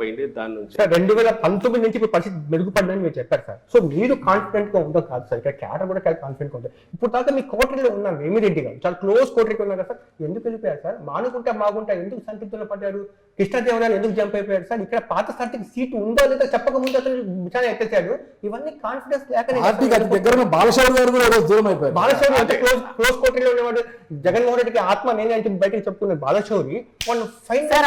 పోయింది దాని నుంచి సార్ రెండు వేల పంతొమ్మిది నుంచి ఇప్పుడు పరిస్థితి మెరుగుపడిందని మీరు చెప్పారు సార్. సో మీరు కాన్ఫిడెంట్గా ఉందో కాదు సార్. ఇక్కడ క్యాడర్ కూడా చాలా కాన్ఫిడెంట్గా ఉంటుంది ఇప్పుడు దాకా మీ కోటరీలో ఉన్న వేమిరెడ్డి గారు చాలా క్లోజ్ కోటరీకి ఉన్నారు కదా సార్ ఎందుకు వెళ్ళిపోయారు సార్? మానుకుంటే బాగుంటా ఎందుకు సంతృప్తిలో పడ్డారు? కృష్ణదేవరాయలు ఎందుకు జంప్ అయిపోయారు సార్ ఇక్కడ పాత సర్టికి సీట్ ఉందో లేదో చెప్పకముందు అతను చాలా ఎత్తేసాడు ఇవన్నీ కాన్ఫిడెన్స్ లేక దగ్గర బాలశౌరి గారు కూడా దూరం అయిపోయారు. బాలశౌరి అంటే క్లోజ్ క్లోజ్ కోటరీలో ఉన్నవాడు జగన్మోహన్ రెడ్డికి ఆత్మ నేనే అంటే బయటకు చెప్పుకున్న బాలశౌరి. వాళ్ళు ఫైన్ సార్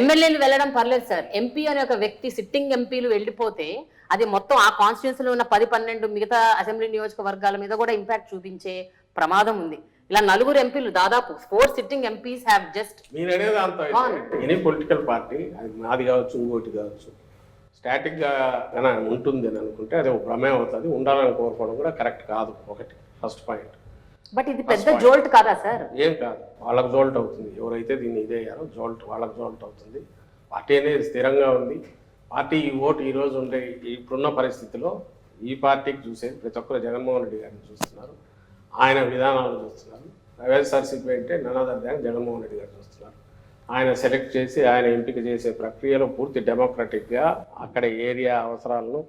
ఎమ్మెల్యేలు వెళ్ళడం పర్లేదు సార్. ఎంపీ అనే ఒక వ్యక్తి సిట్టింగ్ ఎంపీలు వెళ్ళిపోతే అది మొత్తం ఆ కాన్స్టిట్యూన్సీలో ఉన్న పది పన్నెండు మిగతా అసెంబ్లీ నియోజకవర్గాల మీద కూడా ఇంపాక్ట్ చూపించే ప్రమాదం ఉంది. ఇలా నలుగురు ఎంపీలు దాదాపు four sitting MPs have just మీరు అనేది అంత ఎనీ పొలిటికల్ పార్టీ అది నాది కావచ్చు ఇంకోటి కావచ్చు స్టాటిక్గా ఉంటుంది అని అనుకుంటే అది ఒక ప్రమేయం అవుతుంది. ఉండాలని కోరుకోవడం కూడా కరెక్ట్ కాదు ఒకటి ఫస్ట్ పాయింట్ బట్ ఇది పెద్ద జోల్ట్ కాదా సార్ ఏం కాదు వాళ్ళకి జోల్ట్ అవుతుంది. ఎవరైతే దీన్ని ఇదే అయ్యారో జోల్ట్ వాళ్ళకి జోల్ట్ అవుతుంది. పార్టీ అనేది స్థిరంగా ఉంది. పార్టీ ఈ ఓటు ఈ రోజు ఉండే ఇప్పుడున్న పరిస్థితిలో ఈ పార్టీకి చూసేది ప్రతి ఒక్కరు జగన్మోహన్ రెడ్డి గారిని చూస్తున్నారు. ఆయన విధానాలు చూస్తున్నారు. వైఎస్ఆర్సీపీ అంటే ననాదర్ దాన్ జగన్మోహన్ రెడ్డి గారు చూస్తున్నారు. ఆయన సెలెక్ట్ చేసి ఆయన ఎంపిక చేసే ప్రక్రియలో పూర్తి డెమోక్రటిక్గా అక్కడ ఏరియా అవసరాలను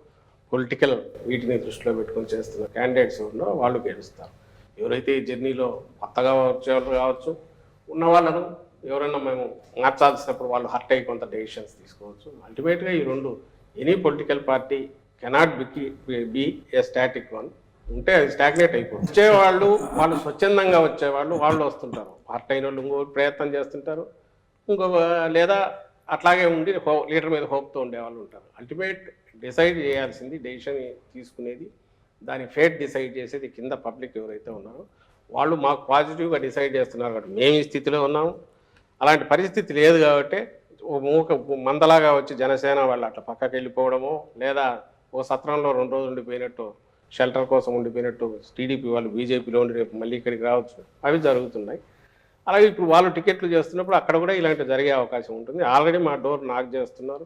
పొలిటికల్ వీటిని దృష్టిలో పెట్టుకొని చేస్తున్న క్యాండిడేట్స్ ఉన్నారో వాళ్ళు గెలుస్తారు. ఎవరైతే ఈ జర్నీలో కొత్తగా వచ్చేవాళ్ళు కావచ్చు ఉన్న వాళ్ళను ఎవరైనా మేము మార్చాల్సినప్పుడు వాళ్ళు హర్ట్ అయ్యి కొంత డెసిషన్స్ తీసుకోవచ్చు అల్టిమేట్గా ఈ రెండు any political party cannot be be a static one. ఉంటే అది స్టాగ్నేట్ అయిపోతుంది. వచ్చేవాళ్ళు వాళ్ళు స్వచ్ఛందంగా వచ్చేవాళ్ళు వాళ్ళు వస్తుంటారు. పార్ట్ అయిన వాళ్ళు ఇంకో ప్రయత్నం చేస్తుంటారు. ఇంకొక లేదా అట్లాగే ఉండి హో లీటర్ మీద హోప్తో ఉండేవాళ్ళు ఉంటారు. అల్టిమేట్ డిసైడ్ చేయాల్సింది డెసిషన్ తీసుకునేది దాని ఫేట్ డిసైడ్ చేసేది కింద పబ్లిక్ ఎవరైతే ఉన్నారో వాళ్ళు మాకు పాజిటివ్గా డిసైడ్ చేస్తున్నారు కాబట్టి మేము ఈ స్థితిలో ఉన్నాము. అలాంటి పరిస్థితి లేదు కాబట్టి ఓ మూక మందలాగా వచ్చి జనసేన వాళ్ళు అట్లా పక్కకి వెళ్ళిపోవడమో లేదా ఓ సత్రంలో రెండు రోజులు ఉండిపోయినట్టు షెల్టర్ కోసం ఉండిపోయినట్టు టీడీపీ వాళ్ళు బీజేపీలో ఉండి రేపు మళ్ళీ ఇక్కడికి రావచ్చు. అవి జరుగుతున్నాయి. అలాగే ఇప్పుడు వాళ్ళు టికెట్లు చేస్తున్నప్పుడు అక్కడ కూడా ఇలాంటి జరిగే అవకాశం ఉంటుంది. ఆల్రెడీ మా డోర్ నాక్ చేస్తున్నారు.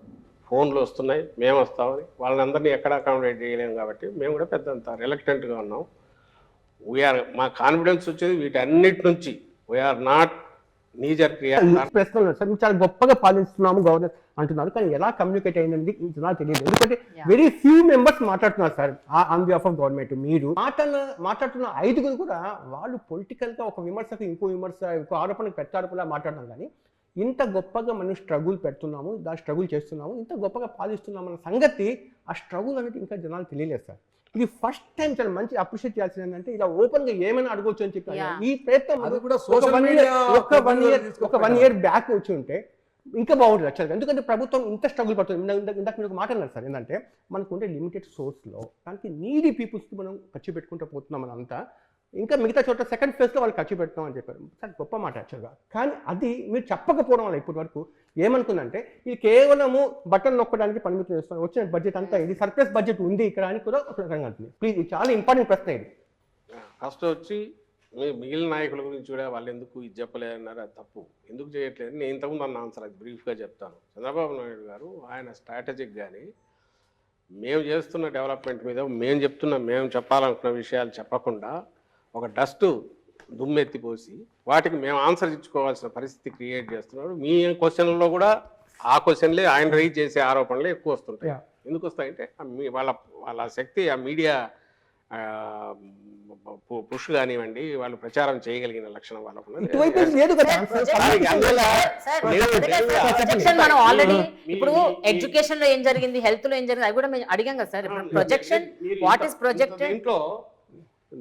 ఫోన్లు వస్తున్నాయి. మేము వస్తామని. వాళ్ళని అందరినీ ఎక్కడ అకామిడేట్ చేయలేము కాబట్టి మేము కూడా పెద్దంత రిలక్టెంట్గా ఉన్నాం. వీఆర్ మా కాన్ఫిడెన్స్ వచ్చేది వీటన్నిటి నుంచి. వీఆర్ నాట్ నీజర్ క్రియా సార్ మీరు చాలా గొప్పగా పాలిస్తున్నాము గవర్నర్ అంటున్నారు కానీ ఎలా కమ్యూనికేట్ అయింది నాకు తెలియదు. ఎందుకంటే వెరీ ఫ్యూ మెంబర్స్ మాట్లాడుతున్నారు sir on behalf of government మీరు మాట్లాడిన మాట్లాడుతున్న ఐదుగురు కూడా వాళ్ళు పొలిటికల్గా ఒక విమర్శకు ఇంకో విమర్శ ఇంకో ఆరోపణకు పెట్టాడుపులా మాట్లాడడం కానీ ఇంత గొప్పగా మనం స్ట్రగుల్ పెడుతున్నాము దాని స్ట్రగుల్ చేస్తున్నాము ఇంత గొప్పగా పాలిస్తున్నాము అన్న సంగతి ఆ స్ట్రగుల్ అనేది ఇంకా జనాలు తెలియలేదు సార్. ఇది ఫస్ట్ టైం చాలా మంచి అప్రిషియేట్ చేయాల్సింది ఏంటంటే ఇలా ఓపెన్గా ఏమైనా అడగొచ్చు అని చెప్పి. ఈ ప్రయత్నం ఒక వన్ ఇయర్ ఒక వన్ ఇయర్ తీసుకొచ్చి ఒక వన్ ఇయర్ బ్యాక్ వచ్చి ఉంటే ఇంకా బాగుంటుంది యాక్చువల్గా ఎందుకంటే ప్రభుత్వం ఇంత స్ట్రగుల్ పడుతుంది. ఇందాక- మీరు ఒక మాట అన్నారు సార్ ఏంటంటే మనకు ఉండే లిమిటెడ్ సోర్స్లో దానికి నీడీ పీపుల్స్కి మనం ఖర్చు పెట్టుకుంటూ పోతున్నాం మనం అంతా ఇంకా మిగతా చోట్ల సెకండ్ ఫేజ్లో వాళ్ళు ఖర్చు పెడుతున్నాం అని చెప్పారు. సార్ గొప్ప మాట యాక్చువల్గా కానీ అది మీరు చెప్పకపోవడం వల్ల ఇప్పటి వరకు ఏమనుకుందంటే ఇది కేవలము బటన్ నొక్కడానికి పరిమితం చేస్తాను వచ్చిన బడ్జెట్ అంతా ఇది సర్ప్లస్ బడ్జెట్ ఉంది ఇక్కడ అని కూడా ఒక రకంగా అంటుంది. ప్లీజ్ ఇది చాలా ఇంపార్టెంట్ ప్రశ్న ఇది. ఫస్ట్ వచ్చి మిగిలిన నాయకుల గురించి కూడా వాళ్ళు ఎందుకు ఇది చెప్పలేదన్నారు అది తప్పు. ఎందుకు చేయట్లేదు? నేను ఇంతకుముందు అన్న ఆన్సర్ అది బ్రీఫ్గా చెప్తాను. చంద్రబాబు నాయుడు గారు ఆయన స్ట్రాటజిక్ కానీ మేము చేస్తున్న డెవలప్మెంట్ మీద మేము చెప్తున్న మేము చెప్పాలనుకున్న విషయాలు చెప్పకుండా ఒక డస్ట్ దుమ్మెత్తిపోసి వాటికి మేము ఆన్సర్ ఇచ్చుకోవాల్సిన పరిస్థితి క్రియేట్ చేస్తున్నాడు మీ క్వశ్చన్లో కూడా ఆ క్వశ్చన్లే ఆయన రైజ్ చేసే ఆరోపణలే ఎక్కువ వస్తుంటాయి. ఎందుకు వస్తాయంటే మీ- వాళ్ళ వాళ్ళ శక్తి ఆ మీడియా పుష్ కానివ్వండి వాళ్ళు ప్రచారం చేయగలిగిన లక్షణం వాళ్ళకు ఇప్పుడు ఎడ్యుకేషన్లో ఏం జరిగింది హెల్త్లో ఏం జరిగింది అవి కూడా మేము అడిగాం కదా sir projection what is projected ఇంత దీంట్లో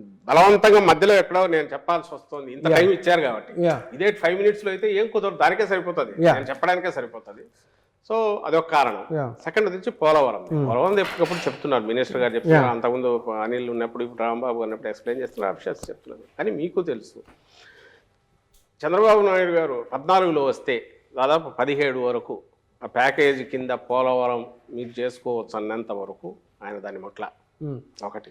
బలవంతంగా మధ్యలో ఎక్కడో నేను చెప్పాల్సి వస్తుంది. ఇంత. టైం ఇచ్చారు కాబట్టి. ఇదే ఫైవ్ మినిట్స్లో అయితే ఏం కుదరదు. దానికే సరిపోతుంది. నేను చెప్పడానికే సరిపోతుంది. సో అదొక కారణం. Yeah. సెకండ్ వచ్చి పోలవరం. పోలవరం ఎప్పటికప్పుడు చెప్తున్నారు. మినిస్టర్ గారు చెప్తున్నారు. అంతకుముందు అనిల్ ఉన్నప్పుడు ఇప్పుడు రాంబాబు ఉన్నప్పుడు ఎక్స్ప్లెయిన్ చేస్తున్నారు. అఫిషియల్స్ చెప్తున్నారు. కానీ మీకు తెలుసు. చంద్రబాబు నాయుడు గారు పద్నాలుగులో వస్తే దాదాపు పదిహేడు వరకు ఆ ప్యాకేజీ కింద పోలవరం మీరు చేసుకోవచ్చు అన్నంత వరకు ఆయన దాన్ని మొట్ల. ఒకటి.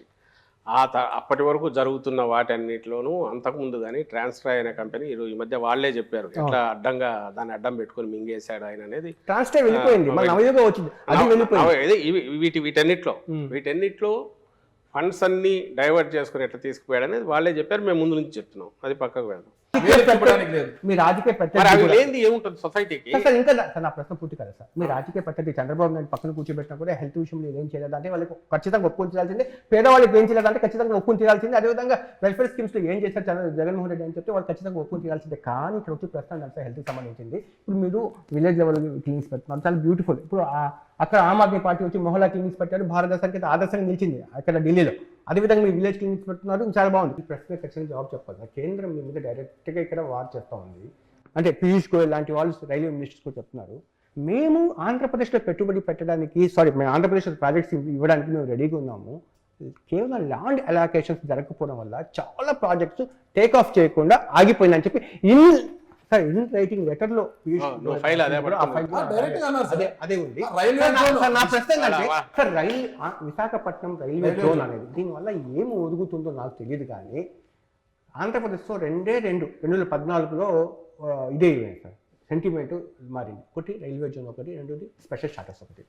ఆ త అప్పటి వరకు జరుగుతున్న వాటన్నిటిలోనూ అంతకుముందు కానీ ట్రాన్స్ఫర్ అయిన కంపెనీ ఈరోజు ఈ మధ్య వాళ్ళే చెప్పారు. ఎట్లా అడ్డంగా దాన్ని అడ్డం పెట్టుకొని మింగేశాడు ఆయన అనేది ట్రాన్స్ఫర్ వెళ్ళిపోయింది. వీటి వీటన్నిటిలో వీటన్నిటిలో ఫండ్స్ అన్ని డైవర్ట్ చేసుకుని ఎట్లా తీసుకుపోయాడు అనేది వాళ్ళే చెప్పారు. మేము ముందు నుంచి చెప్తున్నాం. అది పక్కకు వెళ్దాం. మీ రాజకీయ ప్రత్యర్థి ఏముంటుంది సొసైటీకి సార్, సార్ ఇంకా నా- సార్ నా ప్రశ్న పూర్తి కదా సార్. మీ రాజకీయ పద్ధతి చంద్రబాబు నాయుడు పక్కన కూర్చోబెట్టినా కూడా హెల్త్ విషయంలో ఏం చేయలేదు అంటే వాళ్ళకి ఖచ్చితంగా ఒప్పుకొని తీరాల్సిందే పేదవాళ్ళకి ఏం చేయలేదు అంటే ఖచ్చితంగా ఒప్పుకొని తీరాల్సిందే అదేవిధంగా వెల్ఫేర్ స్కీమ్స్లో ఏం చేశారు చంద్ర- జగన్మోహన్ రెడ్డి అని చెప్తే వాళ్ళు ఖచ్చితంగా ఒప్పుకొని తీరాల్సిందే కానీ ఇక్కడ వచ్చి ప్రశ్న అంటే హెల్త్ సంబంధించింది. ఇప్పుడు మీరు విలేజ్ లెవెల్ క్లినిక్స్ పెడుతున్నారు చాలా బ్యూటిఫుల్ ఇప్పుడు అక్కడ ఆమ్ ఆద్మీ పార్టీ వచ్చి మొహల్లా క్లినిక్స్ పెట్టారు. భారతదేశానికి ఆదర్శంగా నిలిచింది అక్కడ ఢిల్లీలో. అదేవిధంగా మీరు విలేజ్ క్లినిక్స్ పెడుతున్నారు చాలా బాగుంది. ఈ ప్రశ్న ఖచ్చితంగా జవాబు చెప్పాలి. కేంద్రం మీ మీద డైరెక్ట్గా ఇక్కడ వార్ చేస్తూ ఉంది. అంటే పీయూష్ గోయల్ లాంటి వాళ్ళు రైల్వే మినిస్టర్స్ కూడా చెప్తున్నారు. మేము ఆంధ్రప్రదేశ్లో పెట్టుబడి పెట్టడానికి సారీ మేము ఆంధ్రప్రదేశ్లో ప్రాజెక్ట్స్ ఇవ్వడానికి మేము రెడీగా ఉన్నాము. కేవలం ల్యాండ్ అలాకేషన్స్ జరగకపోవడం వల్ల చాలా ప్రాజెక్ట్స్ టేక్ ఆఫ్ చేయకుండా ఆగిపోయిందని చెప్పి ఇన్ సార్ ఇన్ రైటింగ్ ఆ, నువ్వు ఫైల్ అదే. అదే అదే ఉంది. సార్, నా- ప్రశ్న ఏంటంటే రైల్ ఆ, విశాఖపట్నం రైల్వే జోన్. అనేది దీనివల్ల ఏం ఒదుగుతుందో నాకు తెలియదు కానీ ఆంధ్రప్రదేశ్లో రెండే రెండు రెండు వేల పద్నాలుగులో ఇదే అయ్యాయి సార్? సెంటిమెంట్ మారింది. ఒకటి రైల్వే జోన్ ఒకటి రెండోది స్పెషల్ స్టాటస్ ఒకటి.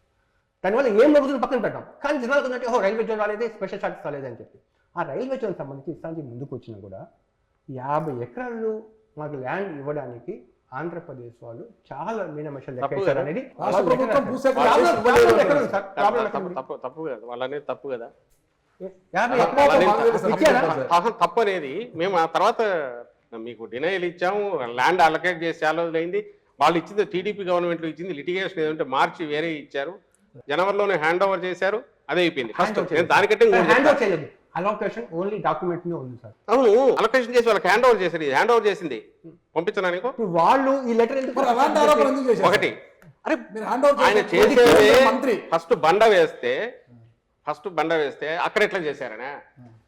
దానివల్ల ఏం ఒదుగుతుంది పక్కన పెట్టాం. కానీ జనాలకు ఏంటంటే ఓ రైల్వే జోన్ రాలేదు స్పెషల్ స్టాటస్ రాలేదని చెప్పి. ఆ రైల్వే జోన్ సంబంధించి ఇస్తానికి ముందుకు వచ్చినా కూడా యాభై ఎకరాలు మాకు ల్యాండ్ ఇవ్వడానికి ఆంధ్రప్రదేశ్ వాళ్ళు చాలా మీనమేషాలు లెక్క తప్పు ఇచ్చారు కదా? అనేది తప్పు కదా? వాళ్ళనేది తప్పు కదా? తప్పు. అనేది మేము ఆ తర్వాత మీకు డినైల్ ఇచ్చాము ల్యాండ్ అలొకేట్ చేసి చాలా అయింది. వాళ్ళు ఇచ్చింది టీడీపీ గవర్నమెంట్ ఇచ్చింది లిటిగేషన్ ఏదంటే మార్చి వేరే ఇచ్చారు. జనవరిలోనే హ్యాండ్ ఓవర్ చేశారు అదే అయిపోయింది. ఫస్ట్ దానికంటే అలొకేషన్ ఓన్లీ డాక్యుమెంట్ నే ఉంది సార్ అవును అలొకేషన్ చేసి వాళ్ళకి హ్యాండ్ ఓవర్ చేశారు హ్యాండ్ ఓవర్ చేసింది. పంపించనా నీకు? వాళ్ళు ఈ లెటర్ ఎందుకు మరి అలాంటి ఆరోపణ ఎందుకు చేశారు? ఒకటి. అరే ఆయన చేశారు. చేసేదే మంత్రి. ఫస్ట్ బండ వేస్తే ఫస్ట్ బండ వేస్తే అక్కడ ఎట్లా చేశారనే?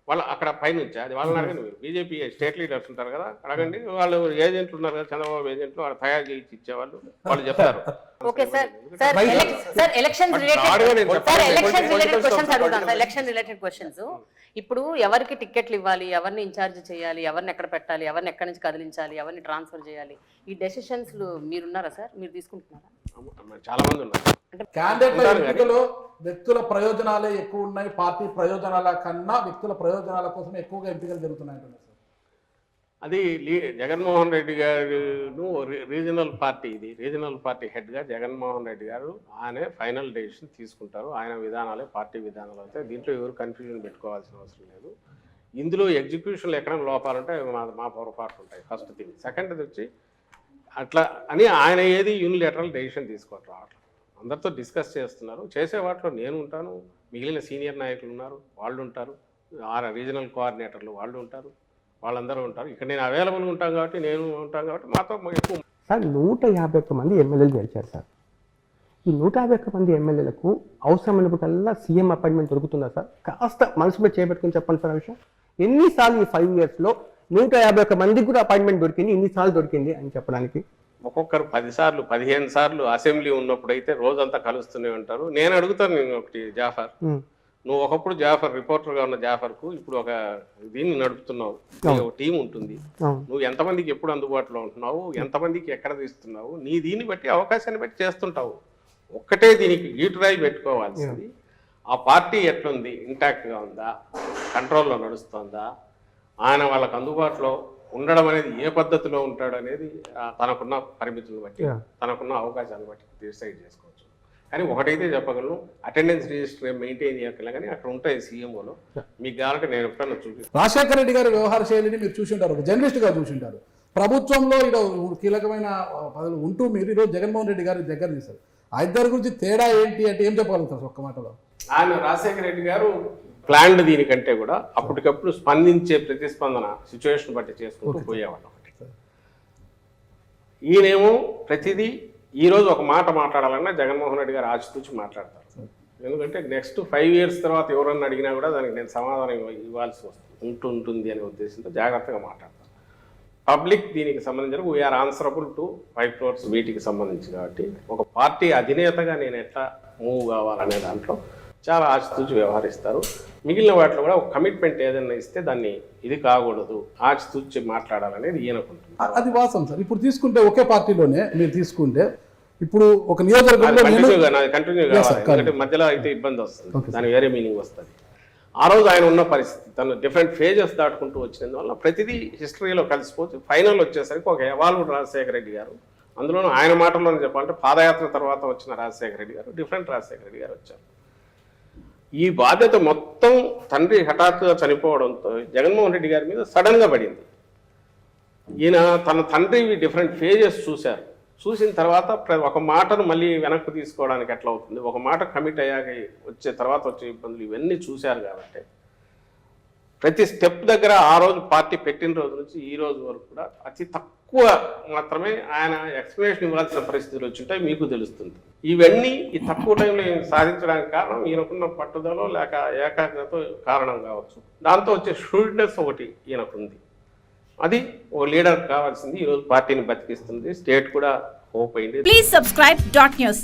వాళ్ళు అక్కడ పైనుంచి? అది వాళ్ళని అడగండి మీరు. బీజేపీ స్టేట్ లీడర్స్ ఉంటారు కదా అడగండి. వాళ్ళు ఏజెంట్లు ఉన్నారు కదా చంద్రబాబు ఏజెంట్లు వాళ్ళు తయారు చేసి ఇచ్చేవాళ్ళు వాళ్ళు చెప్తారు okay sir sir related sir. Election related questions questions అడుగుతాను sir political election related questions ఇప్పుడు ఎవరికి టికెట్లు ఇవ్వాలి ఎవరిని ఇన్ఛార్జ్ చేయాలి ఎవరిని ఎక్కడ పెట్టాలి ఎవరిని ఎక్కడి నుంచి కదిలించాలి ఎవరిని ట్రాన్స్ఫర్ చేయాలి ఈ డెసిషన్స్ మీరున్నారా సార్ మీరు తీసుకుంటున్నారా? చాలా మంది ఉన్నారు. క్యాండిడేట్ల ఎంపికలో వ్యక్తుల ప్రయోజనాలే ఎక్కువ ఉన్నాయి పార్టీ ప్రయోజనాల కన్నా వ్యక్తుల ప్రయోజనాల కోసం ఎక్కువగా ఎంపికలు జరుగుతున్నాయి. అది లీ- జగన్మోహన్ రెడ్డి గారు రీజనల్ పార్టీ ఇది. రీజనల్ పార్టీ హెడ్గా జగన్మోహన్ రెడ్డి గారు ఆయనే ఫైనల్ డెసిషన్ తీసుకుంటారు. ఆయన విధానాలే పార్టీ విధానాలు అవుతాయి దీంట్లో ఎవరు కన్ఫ్యూజన్ పెట్టుకోవాల్సిన అవసరం లేదు. ఇందులో ఎగ్జిక్యూషన్లో ఎక్కడ లోపాలుంటే మా మా పొరపాట్లు ఉంటాయి ఫస్ట్ థింగ్. సెకండ్ వచ్చి అట్లా అని ఆయన ఏది యూనిలేటరల్ డెసిషన్ తీసుకోవటం అట్లా. అందరితో డిస్కస్ చేస్తున్నారు. చేసే వాటిలో నేను ఉంటాను. మిగిలిన సీనియర్ నాయకులు ఉన్నారు. వాళ్ళు ఉంటారు. ఆ రీజనల్ కోఆర్డినేటర్లు వాళ్ళు ఉంటారు. వాళ్ళందరూ ఉంటారు. ఇక్కడ నేను అవైలబుల్గా ఉంటాను కాబట్టి నేను ఉంటాను కాబట్టి మాతో ఎక్కువ సార్ నూట యాభై ఒక్క మంది ఎమ్మెల్యేలు గెలిచారు సార్. ఈ నూట యాభై ఒక్క మంది ఎమ్మెల్యేలకు అవసరమైనప్పుడల్లా సీఎం అపాయింట్మెంట్ దొరుకుతుందా సార్? కాస్త మనసు మీద చేపెట్టుకుని చెప్పండి సార్ ఆ విషయం. ఎన్నిసార్లు ఈ ఫైవ్ ఇయర్స్లో నూట యాభై ఒక్క మందికి కూడా అపాయింట్మెంట్ దొరికింది ఇన్నిసార్లు దొరికింది అని చెప్పడానికి? ఒక్కొక్కరు పది సార్లు పదిహేను సార్లు అసెంబ్లీ ఉన్నప్పుడైతే రోజంతా కలుస్తూనే ఉంటారు. నేను అడుగుతాను నేను ఒకటి జాఫర్. నువ్వు ఒకప్పుడు జాఫర్ రిపోర్టర్గా ఉన్న జాఫర్కు ఇప్పుడు ఒక దీన్ని నడుపుతున్నావు. ఒక టీం ఉంటుంది. నువ్వు ఎంతమందికి ఎప్పుడు అందుబాటులో ఉంటున్నావు? ఎంతమందికి ఎక్కడ తీస్తున్నావు? నీ దీన్ని బట్టి అవకాశాన్ని బట్టి చేస్తుంటావు. ఒక్కటే దీనికి గీటురాయి పెట్టుకోవాల్సింది. ఆ పార్టీ ఎట్లుంది? ఇంటాక్ట్గా ఉందా? కంట్రోల్లో నడుస్తుందా? ఆయన వాళ్ళకు అందుబాటులో ఉండడం అనేది ఏ పద్ధతిలో ఉంటాడు అనేది తనకున్న పరిమితులను బట్టి. తనకున్న అవకాశాలను బట్టి డిసైడ్ చేసుకోవచ్చు. కానీ ఒకటైతే చెప్పగలను అటెండెన్స్ రిజిస్టర్ మెయింటైన్ చేయగల కానీ అక్కడ ఉంటాయి సీఎంఓలో మీకు కావాలంటే నేను ఎప్పుడన్నా చూపిస్తాను రాజశేఖర రెడ్డి గారి వ్యవహార శైలిని మీరు చూసింటారు ఒక జర్నలిస్ట్గా చూసింటారు. ప్రభుత్వంలో ఈడ కీలకమైన పదవులు ఉంటూ మీరు ఈరోజు జగన్మోహన్ రెడ్డి గారి దగ్గర తీశారు. ఆ ఇద్దరి గురించి తేడా ఏంటి అంటే ఏం చెప్పగలుగుతారు ఒక్క మాటలో? ఆయన రాజశేఖర రెడ్డి గారు ప్లాన్డ్ దీనికంటే కూడా అప్పటికప్పుడు స్పందించే ప్రతిస్పందన సిచ్యువేషన్ బట్టి చేసుకుంటూ పోయేవాళ్ళం. ఈయనేమో ప్రతిదీ ఈ రోజు ఒక మాట మాట్లాడాలన్నా జగన్మోహన్ రెడ్డి గారు ఆచితూచి మాట్లాడతారు. ఎందుకంటే నెక్స్ట్ ఫైవ్ ఇయర్స్ తర్వాత ఎవరన్నా అడిగినా కూడా దానికి నేను సమాధానం ఇవ్వాల్సి వస్తుంది. ఉంటుంటుంది అనే ఉద్దేశంతో జాగ్రత్తగా మాట్లాడతాను పబ్లిక్ దీనికి సంబంధించిన we are answerable to five crores వీటికి సంబంధించి కాబట్టి ఒక పార్టీ అధినేతగా నేను ఎట్లా మూవ్ కావాలనే దాంట్లో చాలా ఆచితూచి వ్యవహరిస్తారు. మిగిలిన వాటిలో కూడా ఒక కమిట్మెంట్ ఏదైనా ఇస్తే దాన్ని ఇది కాకూడదు ఆచితూచి మాట్లాడాలనేది ఈయనకుంటుంది. అది వాస్తవం సార్. ఇప్పుడు తీసుకుంటే ఒకే పార్టీలోనే మీరు తీసుకుంటే ఇప్పుడు ఒక నియోజకవర్గంలో కంటిన్యూ కావాలి. మధ్యలో అయితే ఇబ్బంది వస్తుంది. దాని వేరే మీనింగ్ వస్తుంది. ఆ రోజు ఆయన ఉన్న పరిస్థితి తను డిఫరెంట్ ఫేజెస్ దాటుకుంటూ వచ్చినందువల్ల ప్రతిదీ హిస్టరీలో కలిసిపోతే ఫైనల్ వచ్చేసరికి ఒక ఎవాల్వ్ రాజశేఖర రెడ్డి గారు అందులోనూ ఆయన మాటల్లోనే చెప్పాలంటే పాదయాత్ర తర్వాత వచ్చిన రాజశేఖర రెడ్డి గారు డిఫరెంట్ రాజశేఖర రెడ్డి గారు వచ్చారు. ఈ బాధ్యత మొత్తం తండ్రి హఠాత్తుగా చనిపోవడంతో జగన్మోహన్ రెడ్డి గారి మీద సడన్గా పడింది. ఈయన తన తండ్రి డిఫరెంట్ ఫేజెస్ చూశారు. చూసిన తర్వాత ఒక మాటను మళ్ళీ వెనక్కి తీసుకోవడానికి ఎట్లా అవుతుంది? ఒక మాట కమిట్ అయ్యాక వచ్చే తర్వాత వచ్చే ఇబ్బందులు ఇవన్నీ చూశారు కాబట్టి ప్రతి స్టెప్ దగ్గర ఆ రోజు పార్టీ పెట్టిన రోజు నుంచి ఈ రోజు వరకు కూడా అతి తక్కువ మాత్రమే ఆయన ఎక్స్ప్లెనేషన్ ఇవ్వాల్సిన పరిస్థితులు వచ్చింటాయి మీకు తెలుస్తుంది. ఇవన్నీ ఈ తక్కువ టైంలో సాధించడానికి కారణం? ఈయనకున్న పట్టుదల లేక ఏకాగ్రత కారణం కావచ్చు. దాంతో వచ్చే షూడ్నెస్ ఒకటి ఈయనకుంది. అది ఓ లీడర్ కావాల్సింది. ఈరోజు పార్టీని బతికిస్తుంది. స్టేట్ కూడా హోప్ అయింది. Please subscribe dot news